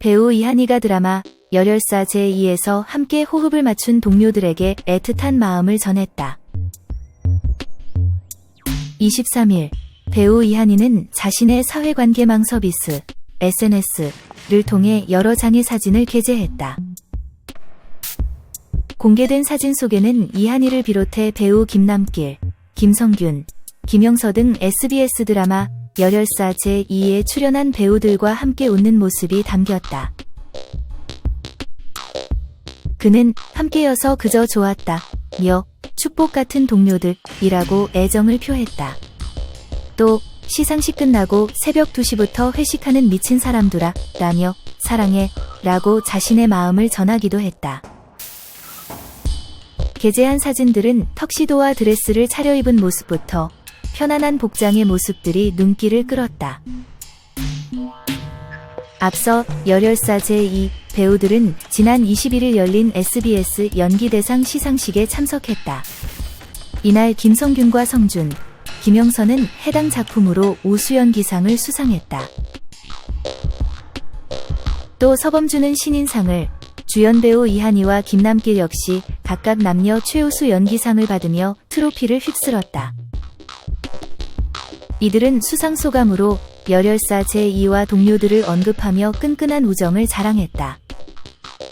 배우 이한이가 드라마 열혈사 제2에서 함께 호흡을 맞춘 동료들에게 애틋한 마음을 전했다. 23일 배우 이한이는 자신의 사회관계망 서비스 SNS를 통해 여러 장의 사진을 게재했다. 공개된 사진 속에는 이한이를 비롯해 배우 김남길, 김성균, 김영서 등 SBS 드라마 열혈사 제2에 출연한 배우들과 함께 웃는 모습이 담겼다. 그는 함께여서 그저 좋았다. 며 축복 같은 동료들이라고 애정을 표했다. 또 시상식 끝나고 새벽 2시부터 회식하는 미친 사람들아 라며 사랑해 라고 자신의 마음을 전하기도 했다. 게재한 사진들은 턱시도와 드레스를 차려입은 모습부터 편안한 복장의 모습들이 눈길을 끌었다. 앞서 열혈사 제2 배우들은 지난 21일 열린 SBS 연기대상 시상식에 참석했다. 이날 김성균과 성준, 김영선은 해당 작품으로 우수연기상을 수상했다. 또 서범준은 신인상을, 주연 배우 이한이와 김남길 역시 각각 남녀 최우수 연기상을 받으며 트로피를 휩쓸었다. 이들은 수상 소감으로 열혈사 제2와 동료들을 언급하며 끈끈한 우정을 자랑했다.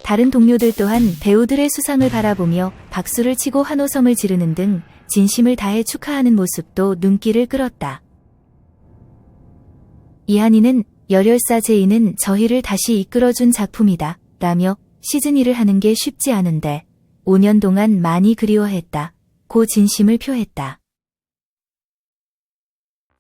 다른 동료들 또한 배우들의 수상을 바라보며 박수를 치고 환호성을 지르는 등 진심을 다해 축하하는 모습도 눈길을 끌었다. 이한이는 열혈사 제2는 저희를 다시 이끌어준 작품이다. 라며 시즌 1을 하는 게 쉽지 않은데 5년 동안 많이 그리워했다. 고 진심을 표했다.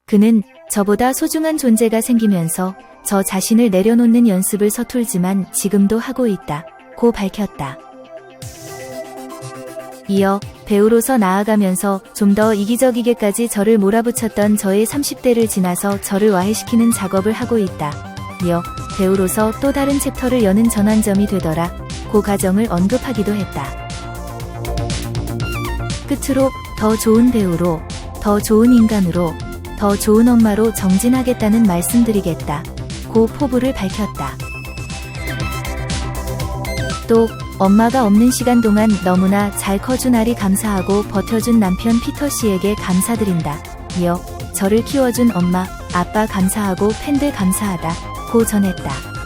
그는 저보다 소중한 존재가 생기면서 저 자신을 내려놓는 연습을 서툴지만 지금도 하고 있다. 고 밝혔다. 이어 배우로서 나아가면서 좀 더 이기적이게까지 저를 몰아붙였던 저의 30대를 지나서 저를 와해시키는 작업을 하고 있다. 이어 배우로서 또 다른 챕터를 여는 전환점이 되더라. 고 과정을 언급하기도 했다. 끝으로 더 좋은 배우로, 더 좋은 인간으로, 더 좋은 엄마로 정진하겠다는 말씀드리겠다. 고 포부를 밝혔다. 또 엄마가 없는 시간 동안 너무나 잘 커준 아리 감사하고 버텨준 남편 피터 씨에게 감사드린다. 이어 저를 키워준 엄마, 아빠 감사하고 팬들 감사하다. 고 전했다.